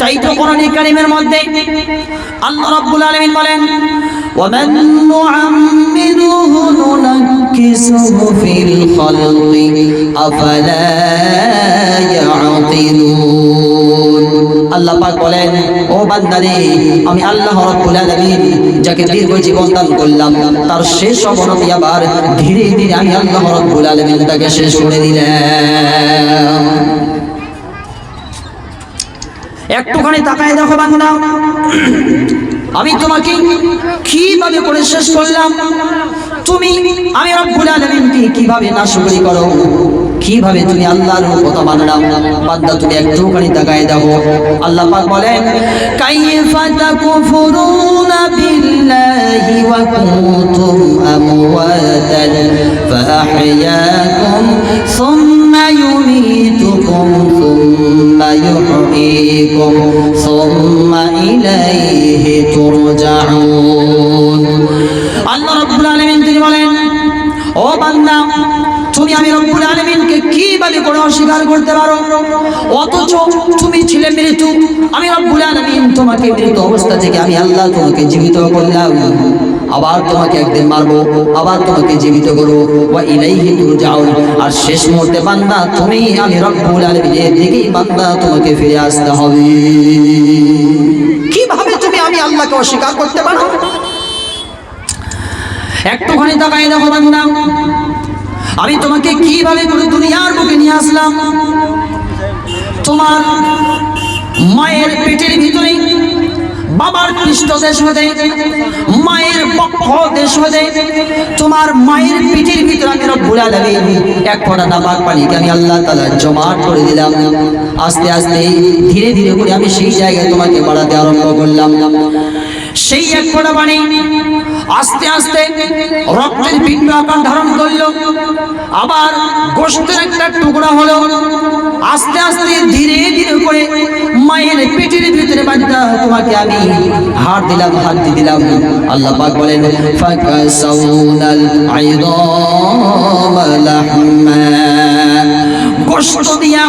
তাই তো কোরআন কারিমের মধ্যে আল্লাহ রাব্বুল আলামিন বলেন ومن نعمره ننكسه في الخلق أفلا يعقلون আল্লাহ পাক বলেন ও বান্দারে আমি আল্লাহ রাব্বুল আলামিন যাকে দীর্ঘ জীবন দান করলাম তার শেষ অবনতি আবার ধীরে ধীরে আমি আল্লাহ রাব্বুল আলামিন তাকে শেষ করে দিলাম একটুখানি তাকায় দেখো বান্দা। আমি তোমাকে কীভাবে করে শেষ করলাম? তুমি আমি রব্বুল আলামিনকে কীভাবে নাশুকরি করো? কীভাবে তুমি আল্লাহর কথা মানলাম বান্দা, তুমি একটুখানি তাকায় দেখো। আল্লাহ পাক বলেন, কাইফা তাকফুরুনা বিল্লাহি ওয়া কুনতুম আমওয়াতান ফাহইয়াকুম সুম্মা يحييكم ثم إليه ترجعون আল্লাহ রব্বুল আলামিন তিনি বলেন ও বান্দা তুমি আমি রব্বুল আলামিনকে কিভাবে করে অস্বীকার করতে পারো অথচ তুমি ছিলে মৃত্যু আমি রব্বুল আলামিন তোমাকে মৃত অবস্থা থেকে আমি আল্লাহ তোমাকে জীবিত করলাম আবার তোমাকে একদিন মারবো, আবার তোমাকে জীবিত করব। ওয়া ইলাইহি তুরজাউন। আর শেষ মুহূর্তে বান্দা, তুমি আমি রব্বুল আলামিনের দিকেই বান্দা, তোমাকে ফিরে আসতে হবে। কীভাবে তুমি আমি আল্লাহকে অস্বীকার করতে পারো? একটুখানি তাকাই দেখো বান্দা। আমি তোমাকে কীভাবে করে দুনিয়ার বুকে নিয়ে আসলাম? তোমার মায়ের পেটের ভিতরে বাবার পৃষ্ঠ দেশ হতে, মায়ের তোমার মায়ের ভিতরে আলামিন এক ফোঁটা আমি আল্লাহ জমাট করে দিলাম। আস্তে আস্তে ধীরে ধীরে করে আমি সেই জায়গায় তোমাকে বাড়াতে আরম্ভ করলাম। সেই এক ফোঁটা আস্তে আস্তে রক্তের আকার ধারণ করল। আবার গোষ্ঠের একটা টুকরা হলো। আস্তে আস্তে ধীরে ধীরে করে মায়ের পেটের ভিতরে বাচ্চা তোমাকে আমি হাত দিলাম, হাত দিয়ে দিলাম। আল্লাহ পাক বলেন, ফাকাসাউনাল আইদাম লাহমা। হাড় হাত দিয়ে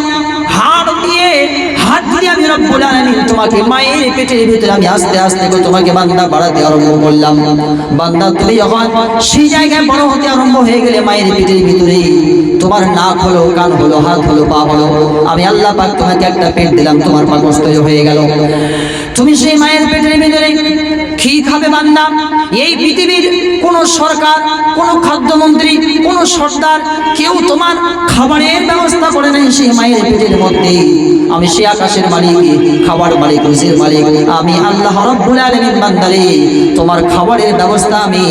আমি রব্বুল আলামিন তোমাকে মায়ের পেটের ভিতরে আমি আস্তে আস্তে করে তোমাকে বান্দা বাড়াতে আরম্ভ করলাম। বান্দা, তুমি যখন সেই জায়গায় বড় হতে আরম্ভ হয়ে গেলে মায়ের পেটের ভিতরে, তোমার নাক হলো, কান হলো, হাত হলো, পা হলো, আমি আল্লাহ পাক তোমাকে একটা পেট দিলাম, তোমার পাকস্থ হয়ে গেল। তুমি সেই মায়ের পেটের ভিতরে কি খাবে বান্দা? এই পৃথিবীর কোন সরকার, কোন খাদ্যমন্ত্রী, কোন সর্দার কেউ তোমার খাবারের ব্যবস্থা করে নাই সেই মায়ের পেটের মধ্যে। আমি সে আকাশের মালিক, খাবার মালিক, রুজির মালিক। আমি আল্লাহ রব্বুল আলামিন বান্দারে, তোমার খাবারের ব্যবস্থা আমি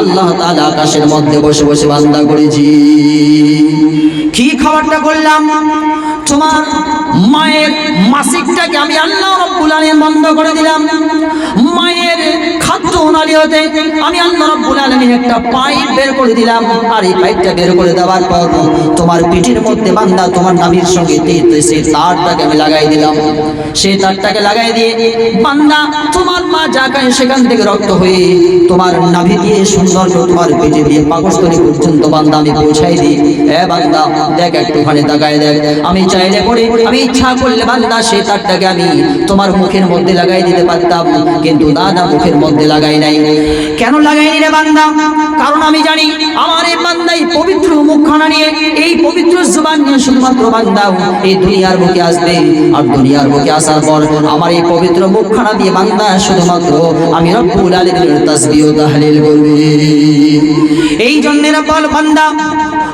আল্লাহ তাআলা আকাশের মধ্যে বসে বসে বান্দা করেছি। কি খাবারটা করলাম? তোমার মায়ের মাসিকটাকে আমি আল্লাহ রব্বুল আলামিন বন্ধ করে দিলাম। মায়ের খাদ্য নালী হতে আমি আল্লাহ রব্বুল আলামিন একটা পাইপ বের করে দিলাম। আর এই পাইপটা বের করে দেওয়ার পর তোমার পিঠের মধ্যে বান্দা তোমার নাভির সঙ্গে সেই তারটাকে আমি লাগাই দিলাম। সেই তারটাকে লাগাই দিয়ে বান্দা তোমার মা যা খায় সেখান থেকে রক্ত হয়ে তোমার নাভি দিয়ে সুন্দর তোমার দিয়ে পাকস্থলী পর্যন্ত বান্দা আমি পৌঁছাই দিই। বান্দা, দেখ তাকায় দেখ। আমি চাইলে করে আমি ইচ্ছা করলে বান্দা সেই তারটাকে আমি তোমার মুখের মধ্যে লাগাই দিতে পারতাম। কিন্তু না না, মুখের মধ্যে লাগাই নাই। কেন লাগাইনি রে বান্দা? কারণ আমি জানি আমার এই বান্দাই পবিত্র মুখখানা নিয়ে, এই পবিত্র জুবান নিয়ে শুধুমাত্র বান্দা এই দুনিয়ার বুকে আসবে। আর দুনিয়ার বুকে আসার পর আমার এই পবিত্র মুখখানা দিয়ে বান্দা শুধুমাত্র আমি রব্বুল আলামিনের তাসবিহ তাহলিল করবে। এই জন্য রব্বুল বান্দা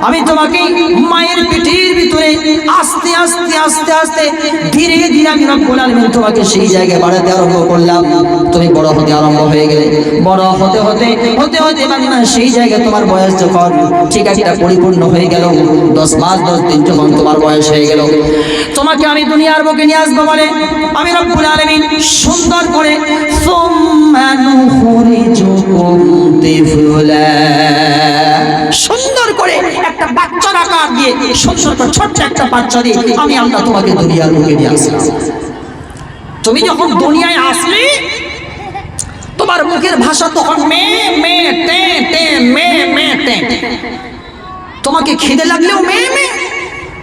আমি তোমাকে মায়ের পেটের ভিতরে আস্তে আস্তে আস্তে আস্তে ধীরে ধীরে আমি রব্বুল আলামিন তোমাকে সেই জায়গায় বাড়াতে আরম্ভ করলাম। তুমি বড় হতে আরম্ভ হয়ে গেলে, বড় হতে হতে হতে হতে বান্দা সেই জায়গায় তোমার বয়স যখন ঠিক একটা পরিপূর্ণ হয়ে গেল। দশ মাস, দশ দিন যখন তোমার বয়স হয়ে গেল, তোমাকে আমি দুনিয়ার বুকে নিয়ে আসব বলে আমি রব্বুল আলামিন সুন্দর করে নুখরিজুকুম তিফলা। সুন্দর করে একটা বাচ্চার আকার দিয়ে সুন্দর করে ছোট্ট একটা বাচ্চা দিয়ে আমি আল্লাহ তোমাকে দুনিয়ার বুকে নিয়ে আসলাম তুমি যখন দুনিয়ায় আসলে, তোমার মুখের ভাষা তখন মে মে, টে টে, মে মে, টে। তোমাকে খিদে লাগলেও মে মে,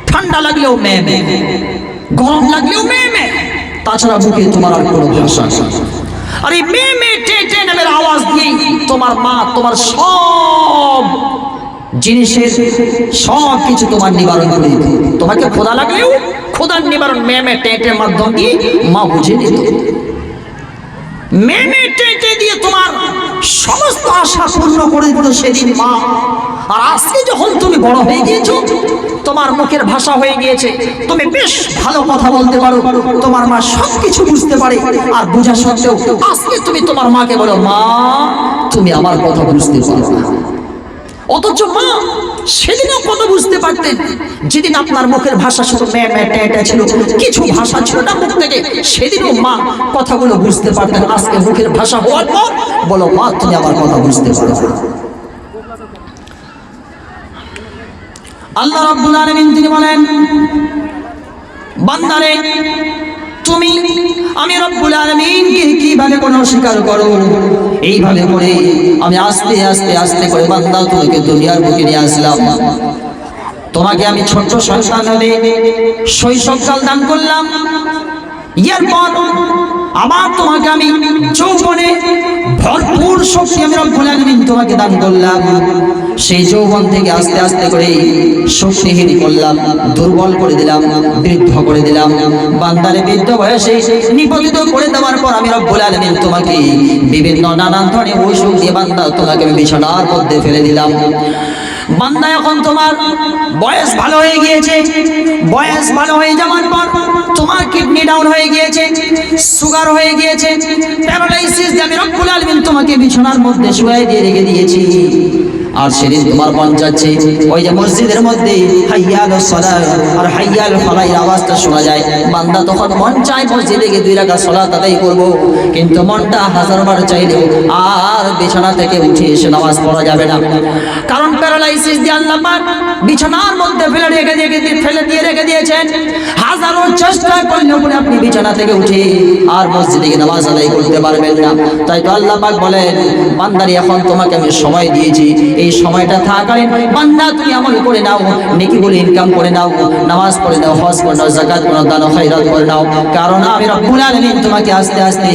ঠান্ডা লাগলেও মে মে, গরম লাগলেও মে মে। তাছাড়া বুকে তোমার আর কোনো ভাষা আর এই মে মে টে টে নামের আওয়াজ দিয়ে তোমার মা, তোমার সব জিনিসের সব কিছু তোমার নিবারণ করে দিত। তোমাকে খোদা লাগলেও খোদার নিবারণ মেয়ে মে টে টে মাধ্যম দিয়ে মা বুঝে নিত। টে টে দিয়ে তোমার সমস্ত আশা পূর্ণ করে দিল সেদিন মা। আর আজকে যখন তুমি বড় হয়ে গিয়েছো, তোমার মুখের ভাষা হয়ে গিয়েছে। তুমি বেশ ভালো কথা বলতে পারো। তোমার মা সব কিছু বুঝতে পারে। আর বোঝা সত্ত্বেও আজকে তুমি তোমার মাকে বলো, মা, তুমি আমার কথা বুঝতে পারো না। অথচ মা, সেদিনও কত বুঝতে পারতেন, যেদিন আপনার মুখের ভাষা শুধু ম্যা ম্যা ট্যা ট্যা ছিল, কিছু ভাষা ছিল না মুখ থেকে, সেদিনও মা কথাগুলো বুঝতে পারতেন, আজকে মুখের ভাষা হওয়ার পর, বলো মা, তুমি আমার কথা বুঝতে পারো। আল্লাহ রাব্বুল আলামিন তিনি বলেন, বান্দারে তুমি, আমি রব্বুল আলামিনকে কীভাবে কোন স্বীকার করো? এইভাবে করে আমি আস্তে আস্তে আস্তে করে বান্দা তোমাকে দুনিয়ার বুকে নিয়ে আসলাম। তোমাকে আমি ছোট্ট সন্তান হলে শৈশবকাল দান করলাম। এরপর আবার তোমাকে আমি যৌবনে ভরপুর শক্তি আমি রব্বুল আলামিন তোমাকে দান করলাম। সেই যৌবন থেকে আস্তে আস্তে করে শক্তিহীন করলাম, দুর্বল করে দিলাম, বৃদ্ধ করে দিলাম। বান্দারে বৃদ্ধ বয়সে নিপতিত করে দেওয়ার পর আমি রব্বুল আলামিন তোমাকে বিভিন্ন নানান ধরনের অসুখ দিয়ে বান্দা তোমাকে আমি বিছানার মধ্যে ফেলে দিলাম। বান্দা এখন তোমার বয়স ভালো হয়ে গিয়েছে, বয়স ভালো হয়ে যাওয়ার পর তোমার কিডনি ডাউন হয়ে গিয়েছে সুগার হয়ে গিয়েছে প্যারালাইসিস আমি রব্বুল আলামিন তোমাকে বিছানার মধ্যে শুয়ে দিয়ে রেখে দিয়েছি। আর সেদিন তোমার মন যাচ্ছে ওই যে মসজিদের মধ্যে হাইয়াল সালাত, আর হাইয়াল ফালাইয়ের আওয়াজটা শোনা যায়। বান্দা তখন মন চায় মসজিদে গিয়ে দুই রাকাত সালাত আদায় করব। কিন্তু মনটা হাজারবার চাইলেও আর বিছানা থেকে উঠে এসে নামাজ পড়া যাবে না। কারণ প্যারালাইসিস দিয়ে আল্লাহ বিছানার মধ্যে ফেলে রেখে দিয়ে ফেলে দিয়ে রেখে দিয়েছেন। হাজারো চেষ্টা পরে আপনি বিছানা থেকে উঠে আর মসজিদে গিয়ে নামাজ আদায় করতে পারবেন না। তাই তো আল্লাহ পাক বলেন, বান্দারি, এখন তোমাকে আমি সময় দিয়েছি। এই সময়টা থাকালীন বান্দা তুমি আমল করে নাও, নেকি বলে ইনকাম করে নাও, নামাজ পড়ে নাও, হজ করে নাও জাকাত করে নাও খায়রাত করে নাও। কারণ আমি রব্বুল আলামিন তোমাকে আস্তে আস্তে,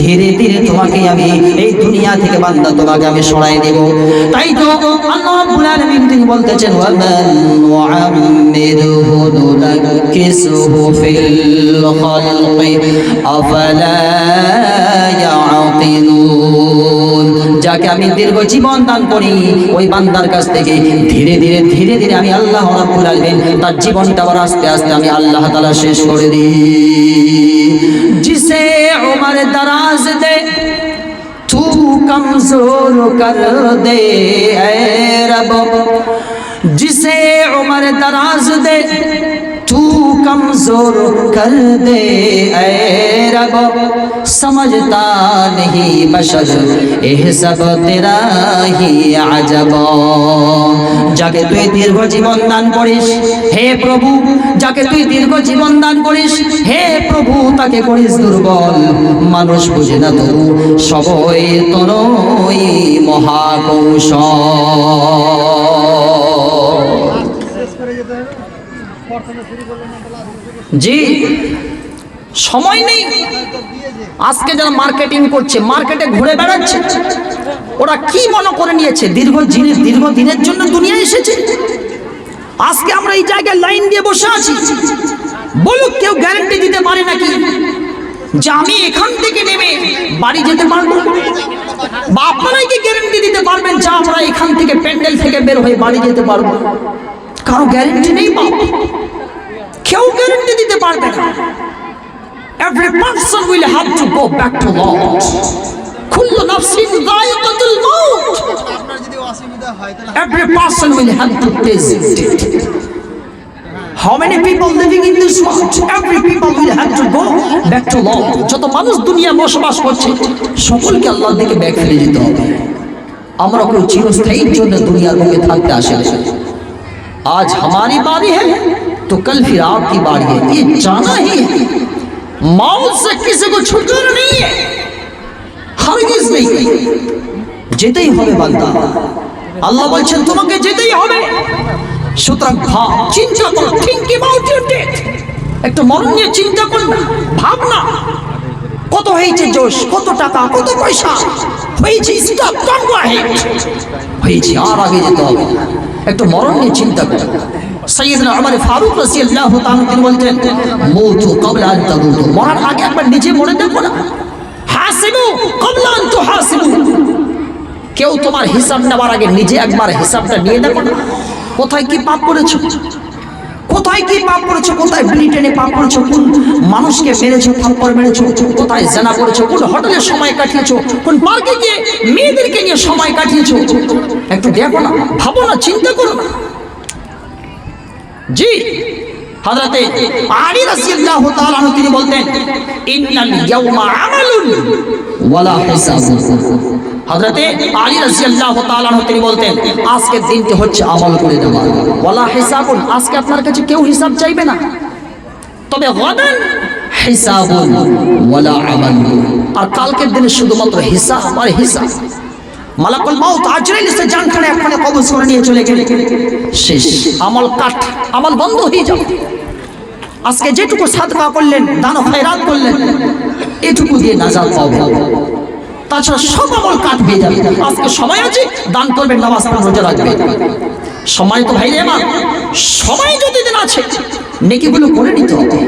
ধীরে ধীরে তোমাকে আমি এই দুনিয়া থেকে বান্দা তোমাকে আমি সরাই দেব। তাই তো আল্লাহ রব্বুল আলামিন তিনি বলতেছেন, ওয়ামান নুআম্মিরহু নুনাক্কিসুহু ফিল খালqi আফালা ইয়াকিলুন? যাকে আমি দীর্ঘ জীবন দান করি, ওই বান্দার কাছ থেকে ধীরে ধীরে ধীরে ধীরে আমি আল্লাহ রাব্বুল আলামিন তার জীবনটা আবার আস্তে আস্তে আমি আল্লাহ তাআলা শেষ করে দিই। জিসে উমর দরাজ দে, তু কমজোর কর দে রব। জিসে উমর দরাজ দে तू कमजोर कर दे ऐ रब समझता नहीं बशर एह सब तेरा ही আজব যাকে তুই দীর্ঘ জীবন দান করিস হে প্রভু যাকে তুই দীর্ঘ জীবন দান করিস হে প্রভু তাকে করিস দুর্বল মানুষ বুঝে না তবু সবই তনই মহাকৌশল জি। সময় নেই। আজকে যারা মার্কেটিং করছে মার্কেটে ঘুরে বেড়াচ্ছে, ওরা কি মনে করে নিয়েছে? দীর্ঘ জিনিস দীর্ঘ দিনের জন্য দুনিয়া এসেছে। আজকে আমরা এই জায়গায় লাইন দিয়ে বসে আছি। বলুক কেউ গ্যারান্টি দিতে পারে নাকি? যে আমি এখান থেকে নেমে বাড়ি যেতে পারব। বা আপনারাই কি গ্যারান্টি দিতে পারবেন যে আমরা এখান থেকে প্যান্ডেল থেকে বের হয়ে বাড়ি যেতে পারব? কারও গ্যারান্টি নেই বাপ। কেউ গ্যারান্টি দিতে পারবে না Every person will have to go back to Lord. কুল্লু নাফসিন যায়িকাতুল মাউত আপনার যদি অসুবিধা হয় তাহলে Every person will have to taste it. How many people living in this world? Every people will have to go back to Lord. যত মানুষ দুনিয়া বসবাস করছে সকলকে আল্লাহর দিকে ব্যাক ফিরে যেতে হবে আমরা কেউ চিরস্থায়ীর জন্য দুনিয়ার বুকে থাকতে আসে না। आज हमारी बारी है तो कल फिर आपकी बारी है ये जाना ही है मौत से किसी को छुटकारा नहीं है हरगिज नहीं যেতেই হবে বান্দা আল্লাহ বলছেন তোমাকে যেতেই হবে সুতরাং ভাব চিন্তা করো থিঙ্ক অ্যাবাউট ইউর ডেথ একটু মরণ নিয়ে চিন্তা কর না ভাবনা কত হয়েছে জোশ কত টাকা কত পয়সা হয়েছে স্টপ ডোন্ট গো আহেড হয়েছে আর আগে যেতে হবে একটু মরণ নিয়ে চিন্তা কর সৈয়দনা আমার ফারুক রাদিয়াল্লাহু তাআলা তিনি বলতেন, মৌতু ক্বাবলা আন তামুতু। মরার আগে একবার নিজে মরে দেখো না। হাসিবু ক্বাবলা আন তুহাসিবু। কেউ তোমার হিসাব নেওয়ার আগে নিজে একবার হিসাবটা নিয়ে দেখো না। কোথায় কি পাপ করেছ? কোথায় কি পাপ করেছ? কোথায় ব্রিটেনে পাপ করেছ? কোন মানুষকে মেরেছো, থাপ্পড় মেরেছো? কোথায় জেনা করেছ? কোন হোটেলে সময় কাটিয়েছো? কোন পার্কে গিয়ে মেয়েদেরকে নিয়ে সময় কাটিয়েছো? একটু দেখো না, ভাবো না, চিন্তা করো না। জি। হযরতে আলী রাদিয়াল্লাহু তাআলা আনহু তিনি বলতেন, ইন্নাল ইয়াওমা আমালুন ওয়ালা হিসাব। হযরতে আলী রাদিয়াল্লাহু তাআলা আনহু তিনি বলতেন, আজকের দিনটি হচ্ছে আমল করে দেওয়া ওয়ালা হিসাবুন, আজকে আপনার কাছে কেউ হিসাব চাইবে না। তবে গাদান হিসাবুন ওয়ালা আমাল আর কালকের দিনে শুধুমাত্র হিসাব আর হিসাব। মালাকুল মাউত আজরাইল এসে জানখানে একখানে কবজ করে নিয়ে চলে গেলে। শেষ। আমল কাট আমল বন্ধ হয়ে যাবে। আজকে যেটুকু সাদকা করলেন দান খয়রাত করলেন, এটুকু দিয়ে নাজাত পাবে তাছাড়া সব আমল কাট হয়ে যাবে। আজকে সময় আছে, দান করবেন, নামাজ রোজা রাখবেন। সময় তো ভাই আমার। সময় যদি দিন আছে, নেকিগুলো করে নিতে হবে।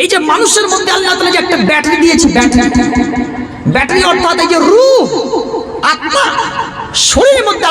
এই যে মানুষের মধ্যে আল্লাহ তাআলা যে একটা ব্যাটারি দিয়েছে, ব্যাটারি। ব্যাটারি অর্থাৎ এই যে রূপ আত্মা শরীরের মধ্যে